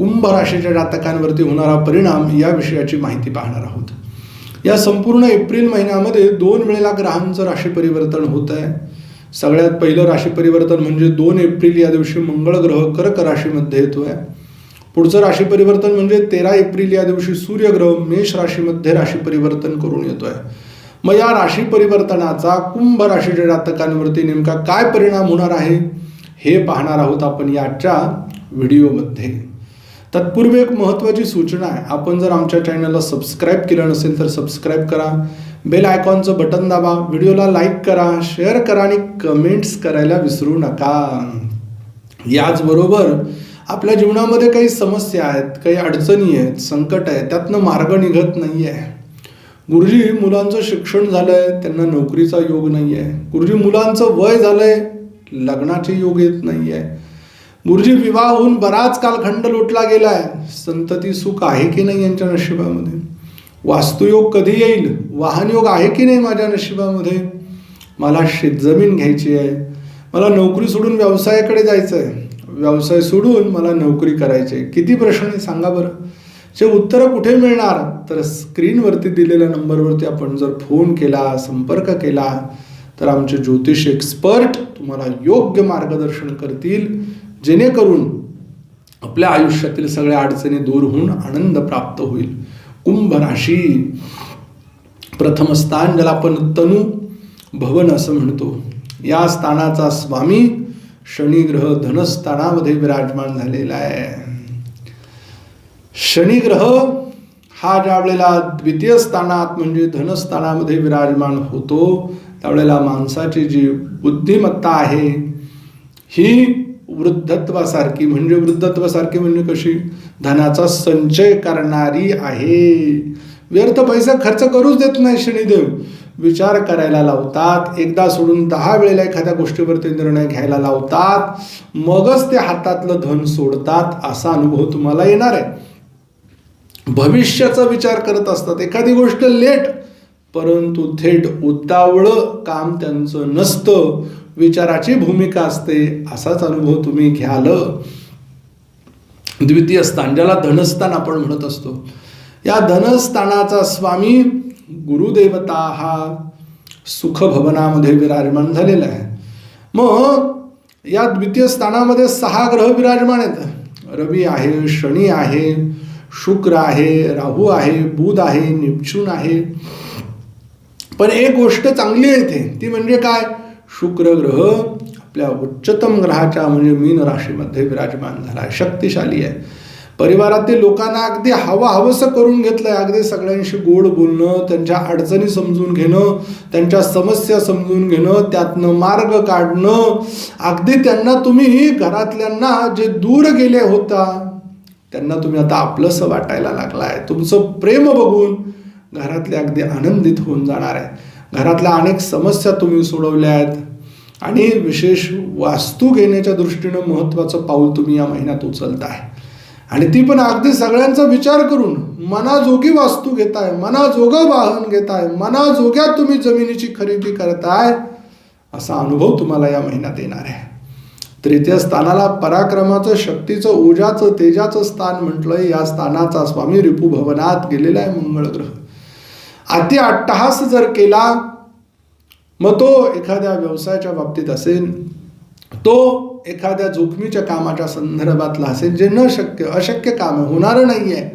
कुंभ राशीच्या जातकांवरती होणारा परिणाम या विषयाची माहिती पाहणार आहोत. या संपूर्ण एप्रिल महिन्यामध्ये दोन वेळेला ग्रहांचं राशी परिवर्तन होत आहे सगळ्यात पहिलं राशी परिवर्तन म्हणजे दोन एप्रिल या दिवशी मंगळ ग्रह कर्क राशीमध्ये येतो आहे पुढचं राशी परिवर्तन म्हणजे तेरा एप्रिल या दिवशी सूर्यग्रह मेष राशीमध्ये राशी परिवर्तन करून येतो आहे मग या राशी परिवर्तनाचा कुंभ राशीच्या जातकांवरती नेमका काय परिणाम होणार आहे हे पाहणार आहोत आपण याच्या व्हिडिओमध्ये. तत्पूर्वी एक महत्त्वाची सूचना आहे. आपण जर आमच्या चॅनलला सबस्क्राईब केलं नसेल तर सबस्क्राईब करा. बेल आयकॉनचं बटन दाबा. व्हिडिओला लाईक करा शेअर करा आणि कमेंट्स करायला विसरू नका. याचबरोबर आपल्या जीवनामध्ये काही समस्या आहेत काही अडचणी आहेत संकट आहे त्यातनं मार्ग निघत नाही आहे गुरुजी मुलांचं शिक्षण झालं आहे त्यांना नोकरीचा योग नाही आहे गुरुजी मुलांचं वय झालं आहे लग्नाचे योग येत नाही आहे गुरुजी विवाह होऊन बराच कालखंड लोटला गेलाय. संतती सुख आहे की नाही यांच्या नशिबामध्ये? वास्तुयोग कधी येईल? वाहनयोग आहे की नाही माझ्या नशिबामध्ये? मला शेतजमीन घ्यायची आहे. मला नोकरी सोडून व्यवसायाकडे जायचं आहे व्यवसाय सोडून मला नोकरी करायची आहे. किती प्रश्न आहे सांगा बरं. चे उत्तरं कुठे मिळणार? तर स्क्रीनवरती दिलेल्या नंबरवरती आपण जर फोन केला संपर्क केला तर आमचे ज्योतिष एक्सपर्ट तुम्हाला योग्य मार्गदर्शन करतील. जेणेकरून आपल्या आयुष्यातील सगळ्या अडचणी दूर होऊन आनंद प्राप्त होईल. कुंभ राशी प्रथम स्थान ज्याला आपण तनु भवन असं म्हणतो. या स्थानाचा स्वामी शनिग्रह धनस्थानामध्ये विराजमान झालेला आहे. शनिग्रह हा ज्या वेळेला द्वितीय स्थानात म्हणजे धनस्थानामध्ये विराजमान होतो त्यावेळेला माणसाची जी बुद्धिमत्ता आहे ही वृद्धत्वासारखी म्हणजे वृद्धत्वासारखी म्हणजे कशी? धनाचा संचय करणारी आहे. व्यर्थ पैसा खर्च करूच देत नाही शनिदेव. विचार करायला लावतात. एकदा सोडून दहा वेळेला एखाद्या गोष्टीवरती निर्णय घ्यायला लावतात. मगच ते हातातलं धन सोडतात. असा अनुभव तुम्हाला येणार आहे. भविष्याचा विचार करत असतात. एखादी गोष्ट लेट परंतु थेट उतावळं काम त्यांचं नसतं. विचाराची भूमिका असते असाच अनुभव तुम्ही घ्याल. द्वितीय स्थान ज्याला धनस्थान आपण म्हणत असतो. या धनस्थानाचा स्वामी गुरुदेवता हा सुखभवनामध्ये विराजमान झालेला आहे मग या द्वितीय स्थानामध्ये सहा ग्रह विराजमान आहेत. रवी आहे शनी आहे शुक्र आहे राहू आहे बुध आहे निपचून आहे. पण एक गोष्ट चांगली आहे इथे ती म्हणजे काय? शुक्र ग्रह आपल्या उच्चतम ग्रहाच्या म्हणजे मीन राशीमध्ये विराजमान झाला आहे. शक्तिशाली आहे. परिवारातील लोकांना अगदी हवं हवंसं करून घेतलंय. अगदी सगळ्यांशी गोड बोलणं त्यांच्या अडचणी समजून घेणं त्यांच्या समस्या समजून घेणं त्यातनं मार्ग काढणं. अगदी त्यांना तुम्ही घरातल्यांना जे दूर गेले होता त्यांना तुम्ही आता आपलंसं वाटायला लागलाय. तुमचं प्रेम बघून घरातले अगदी आनंदित होऊन जाणार आहे. घरातल्या अनेक समस्या तुम्ही सोडवल्या आहेत आणि विशेष वास्तू घेण्याच्या दृष्टीनं महत्त्वाचं पाऊल तुम्ही या महिन्यात उचलताय. आणि ती पण अगदी सगळ्यांचा विचार करून मनाजोगी वास्तू घेताय मनाजोगं वाहन घेताय मनाजोग्या तुम्ही जमिनीची खरेदी करताय असा अनुभव तुम्हाला या महिन्यात येणार आहे. तृतीय स्थानाला पराक्रमाचं शक्तीचं ऊर्जाचं तेजाचं स्थान म्हटलंय. या स्थानाचा स्वामी रिपू भवनात गेलेला आहे मंगळ ग्रह अति अट्टहास जर केला मग तो एखाद्या व्यवसायाच्या बाबतीत असेल तो एखाद्या जोखमीच्या कामाच्या संदर्भातला असेल जे न शक्य अशक्य काम आहे होणारं नाही आहे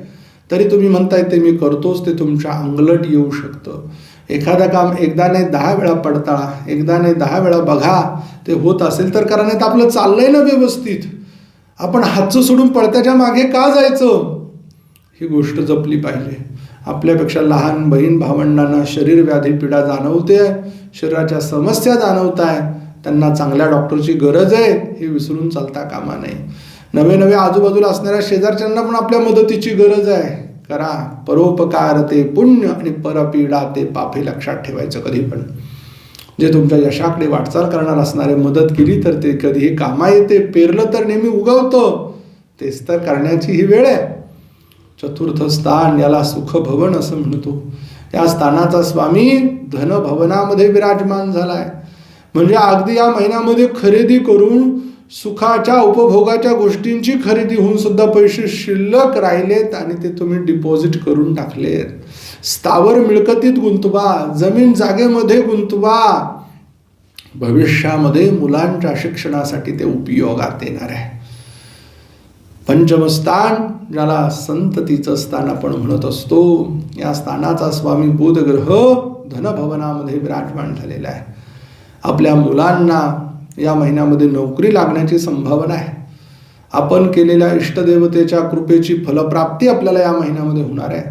तरी तुम्ही म्हणताय ते मी करतोच ते तुमच्या अंगलट येऊ शकतं. एखादं काम एकदा नाही दहा वेळा पडताळा एकदा नाही दहा वेळा बघा ते होत असेल तर कारण नाही तर आपलं चाललंय ना व्यवस्थित. आपण हातचं सोडून पडत्याच्या मागे का जायचं? ही गोष्ट जपली पाहिजे. आपल्यापेक्षा लहान बहीण भावंडांना शरीर व्याधी पीडा जाणवते शरीराच्या समस्या जाणवत आहे त्यांना चांगल्या डॉक्टरची गरज आहे हे विसरून चालता कामा नये. नवे नवे आजूबाजूला असणाऱ्या शेजारच्यांना पण आपल्या मदतीची गरज आहे. करा परोपकार ते पुण्य आणि परपीडा ते पापे लक्षात ठेवायचं कधी पण. जे तुमच्या यशाकडे वाटचाल करणार असणारे मदत केली तर ते कधीही कामा येते पेरलं तर नेहमी उगवतं. तेच तर करण्याची ही वेळ आहे. चतुर्थ स्थान याला सुखभवन असं म्हणतो. या स्थानाचा स्वामी धनभवनामध्ये विराजमान झालाय. म्हणजे अगदी या महिन्यामध्ये खरेदी करून सुखाच्या उपभोगाच्या गोष्टींची खरेदी होऊन सुद्धा पैसे शिल्लक राहिलेत आणि ते तुम्ही डिपॉझिट करून टाकलेत. स्थावर मिळकतीत गुंतवा जमीन जागेमध्ये गुंतवा. भविष्यामध्ये मुलांच्या शिक्षणासाठी ते उपयोगात येणार आहे. पंचमस्थान ज्याला संततीचं स्थान आपण म्हणत असतो या स्थानाचा स्वामी बोधग्रह धनभवनामध्ये विराजमान झालेला आहे. आपल्या मुलांना या महिन्यामध्ये नोकरी लागण्याची संभावना आहे. आपण केलेल्या इष्टदेवतेच्या कृपेची फलप्राप्ती आपल्याला या महिन्यामध्ये होणार आहे.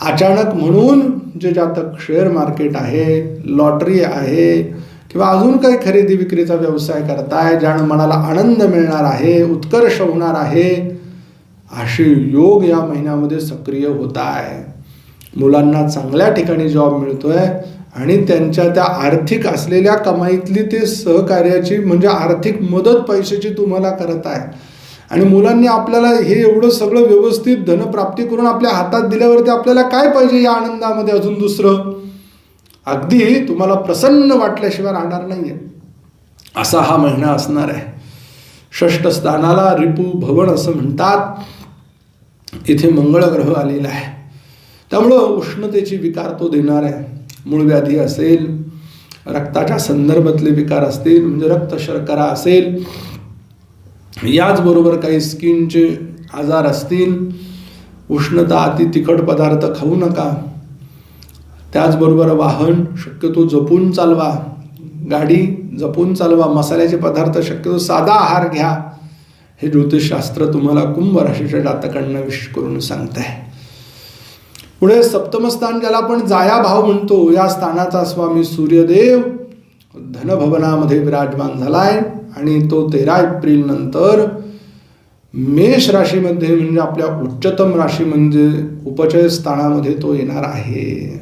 अचानक म्हणून जे जातक शेअर मार्केट आहे लॉटरी आहे किंवा अजून काही खरेदी विक्रीचा व्यवसाय करताय ज्यानं मनाला आनंद मिळणार आहे उत्कर्ष होणार आहे असे योग या महिन्यामध्ये सक्रिय होत आहे मुलांना चांगल्या ठिकाणी जॉब मिळतोय आणि त्यांच्या त्या आर्थिक असलेल्या कमाईतली ते सहकार्याची म्हणजे आर्थिक मदत पैशाची तुम्हाला करत आहे. आणि मुलांनी आपल्याला हे एवढं सगळं व्यवस्थित धनप्राप्ती करून आपल्या हातात दिल्यावरती आपल्याला काय पाहिजे या आनंदामध्ये अजून दुसरं? अगदी तुम्हाला प्रसन्न वाटल्याशिवाय राहणार नाहीये. असा हा महिना असणार आहे. षष्ठ स्थानाला रिपू भवन असं म्हणतात. इथे मंगळग्रह आलेला आहे. त्यामुळं उष्णतेची विकार तो देणार आहे. मूळव्याधी असेल रक्ताच्या संदर्भातले विकार असतील म्हणजे रक्त शर्करा असेल याचबरोबर काही स्किनचे आजार असतील उष्णता अति तिखट पदार्थ खाऊ नका. त्याचबरोबर वाहन शक्यतो जपून चालवा. गाडी जपून चालवा. मसाल्याचे पदार्थ शक्यतो साधा आहार घ्या. हे ज्योतिषशास्त्र तुम्हाला कुंभ राशीच्या जातकांना विश करून सांगत आहे पुढे सप्तमस्थान ज्याला आपण जाया भाव म्हणतो या स्थानाचा स्वामी सूर्यदेव धनभवनामध्ये विराजमान झालाय आणि तो तेरा एप्रिल नंतर मेष राशीमध्ये म्हणजे आपल्या उच्चतम राशी म्हणजे उपचय स्थानामध्ये तो येणार आहे.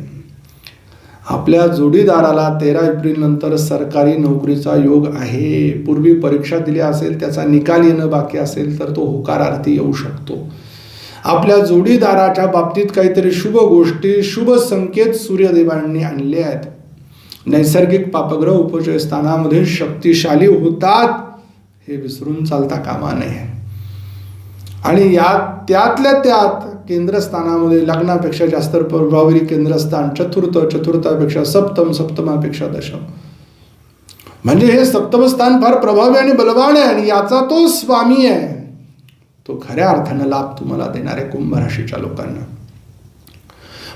आपल्या जोडीदाराला तेरा एप्रिल नंतर सरकारी नोकरीचा योग आहे. पूर्वी परीक्षा दिली असेल त्याचा निकाल येणं बाकी असेल तर तो होकारार्थी येऊ शकतो. आपल्या जोडीदाराच्या बाबतीत काहीतरी शुभ गोष्टी शुभ संकेत सूर्यदेवांनी आणले आहेत. नैसर्गिक पापग्रह उपचय स्थानामध्ये शक्तिशाली होतात. हे विसरून चालता कामा नये. आणि या त्यातल्या त्यात केंद्रस्थानामध्ये लग्नापेक्षा जास्त प्रभावी केंद्रस्थान चतुर्थ चतुर्थापेक्षा सप्तम सप्तमापेक्षा दशम. म्हणजे हे सप्तम स्थान फार प्रभावी आणि बलवान आहे आणि याचा तो स्वामी आहे. तो खऱ्या अर्थानं लाभ तुम्हाला देणार आहे कुंभ राशीच्या लोकांना.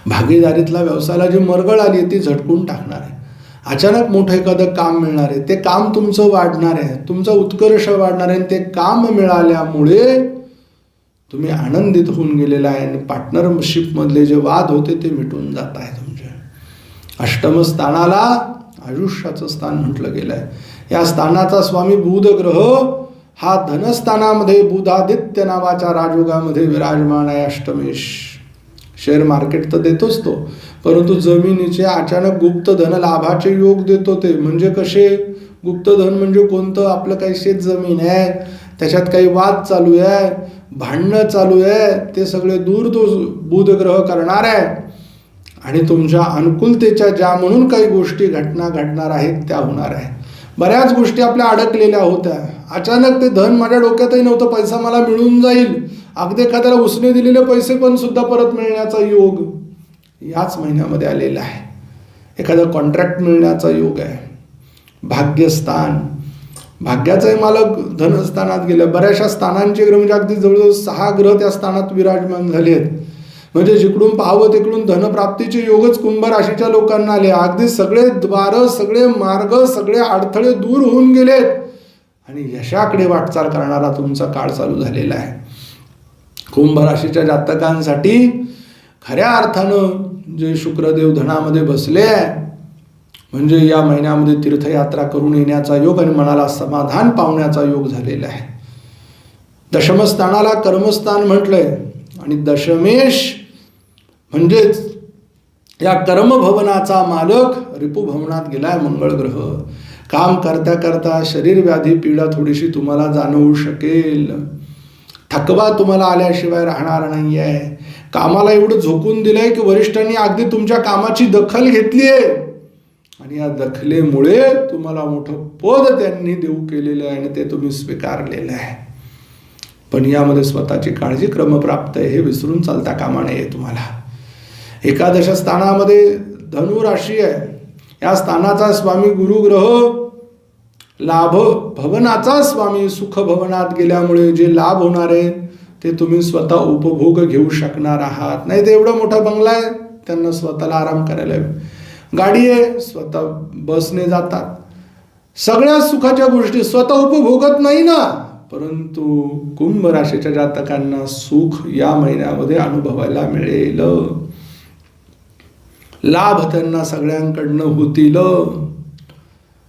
भागीदारीतला व्यवसायाला जी मरगळ आली आहे ती झटकून टाकणार आहे. अचानक मोठं एखादं काम मिळणार आहे ते काम तुमचं वाढणार आहे तुमचा उत्कर्ष वाढणार आहे आणि ते काम मिळाल्यामुळे तुम्ही आनंदित होऊन गेलेला आहे आणि पार्टनरशिपमधले जे वाद होते ते मिटून जात आहे तुमचे. अष्टम स्थानाला आयुष्याचं स्थान म्हटलं गेलं आहे या स्थानाचा स्वामी बुधग्रह हा धनस्थानामध्ये बुधादित्य नावाच्या राजयोगामध्ये विराजमान आहे अष्टमेश. शेअर मार्केट तर देतोच तो परंतु जमिनीचे अचानक गुप्त धन लाभाचे योग देतो ते. म्हणजे कसे? गुप्तधन म्हणजे कोणतं? आपलं काही शेत जमीन आहे त्याच्यात काही वाद चालू आहे. भांडणं चालू आहे ते सगळे दूर तो बुधग्रह करणार आहे. आणि तुमच्या अनुकूलतेच्या ज्या म्हणून काही गोष्टी घटना घडणार आहेत त्या होणार आहे बऱ्याच गोष्टी आपल्या अडकलेल्या होत्या. अचानक ते धन माझ्या डोक्यातही नव्हतं पैसा मला मिळून जाईल. अगदी एखाद्याला उसने दिलेले पैसे पण सुद्धा परत मिळण्याचा योग याच महिन्यामध्ये आलेला आहे. एखादा कॉन्ट्रॅक्ट मिळण्याचा योग आहे. भाग्यस्थान भाग्याचाही मालक धनस्थानात गेलं. बऱ्याचशा स्थानांचे ग्रह म्हणजे अगदी जवळजवळ सहा ग्रह त्या स्थानात विराजमान झाले आहेत म्हणजे जिकडून पाहावं तिकडून धनप्राप्तीचे योगच कुंभ राशीच्या लोकांना आले. अगदी सगळे द्वार सगळे मार्ग सगळे अडथळे दूर होऊन गेलेत. आणि यशाकडे वाटचाल करणारा तुमचा काळ चालू झालेला आहे. कुंभ राशीच्या जातकांसाठी खऱ्या अर्थानं जे शुक्रदेव धनामध्ये बसले आहे म्हणजे या महिन्यामध्ये तीर्थयात्रा करून येण्याचा योग आणि मनाला समाधान पावण्याचा योग झालेला आहे. दशमस्थानाला कर्मस्थान म्हटलंय आणि दशमेश म्हणजेच या कर्मभवनाचा मालक रिपुभवनात गेलाय मंगळ ग्रह. काम करता करता शरीर व्याधी पीडा थोडीशी तुम्हाला जाणवू शकेल. थकवा तुम्हाला आल्याशिवाय राहणार नाही आहे कामाला एवढं झोकून दिलंय की वरिष्ठांनी अगदी तुमच्या कामाची दखल घेतली आहे आणि या दखलेमुळे तुम्हाला मोठं पद त्यांनी देऊ केलेलं आहे आणि ते तुम्ही स्वीकारलेलं आहे. पण यामध्ये स्वतःची काळजी क्रमप्राप्त आहे हे विसरून चालता कामा नये तुम्हाला. एकादश स्थानामध्ये धनु राशी आहे. या स्थानाचा स्वामी गुरुग्रह लाभ भवनाचा स्वामी सुख भवनात गेल्यामुळे जे लाभ होणार आहे ते तुम्ही स्वतः उपभोग घेऊ शकणार आहात. नाही ते एवढा मोठा बंगला आहे त्यांना स्वतःला आराम करायला गाडी आहे स्वतः बसने जातात. सगळ्या सुखाच्या गोष्टी स्वतः उपभोगत नाही ना. परंतु कुंभ राशीच्या जातकांना सुख या महिन्यामध्ये अनुभवायला मिळेल. लाभ त्यांना सगळ्यांकडनं होतील.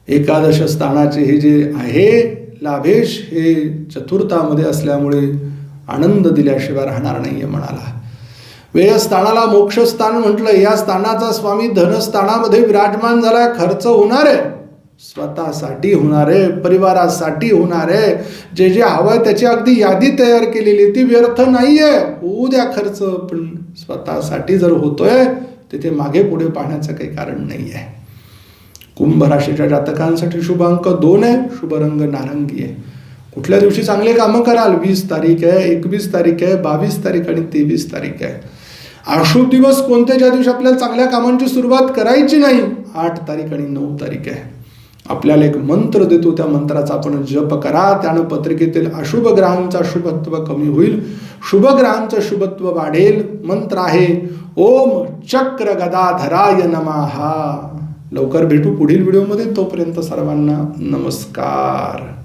एकादश स्थानाचे हे जे आहे लाभेश हे चतुर्थामध्ये असल्यामुळे आनंद दिल्याशिवाय राहणार नाहीये म्हणाला. वेळस्थानाला मोक्षस्थान म्हटलं या स्थानाचा स्वामी धनस्थानामध्ये विराजमान झाला. खर्च होणार आहे. स्वतःसाठी होणार आहे परिवारासाठी होणार आहे. जे जे हवंय त्याची अगदी यादी तयार केलेली ती व्यर्थ नाहीये. होऊ द्या खर्च पण स्वतःसाठी जर होतोय तिथे मागे पुढे पाहण्याचं काही कारण नाही आहे कुंभ राशीच्या जातकांसाठी शुभ अंक दोन आहे. शुभ रंग नारंगी आहे. कुठल्या दिवशी चांगले कामं कराल? वीस तारीख आहे एकवीस तारीख आहे बावीस तारीख आणि तेवीस तारीख आहे. अशुभ दिवस कोणते ज्या दिवशी आपल्याला चांगल्या कामांची सुरुवात करायची नाही आठ तारीख आणि नऊ तारीख आहे. आपल्याला एक मंत्र देतो त्या मंत्राचा आपण जप करा. त्यानं पत्रिकेतील अशुभ ग्रहांचा शुभत्व कमी होईल. शुभ ग्रहांचं शुभत्व वाढेल. मंत्र आहे ओम चक्र गदाधराय नमहा लवकर भेटू पुढील व्हिडिओमध्ये. तोपर्यंत सर्वांना नमस्कार.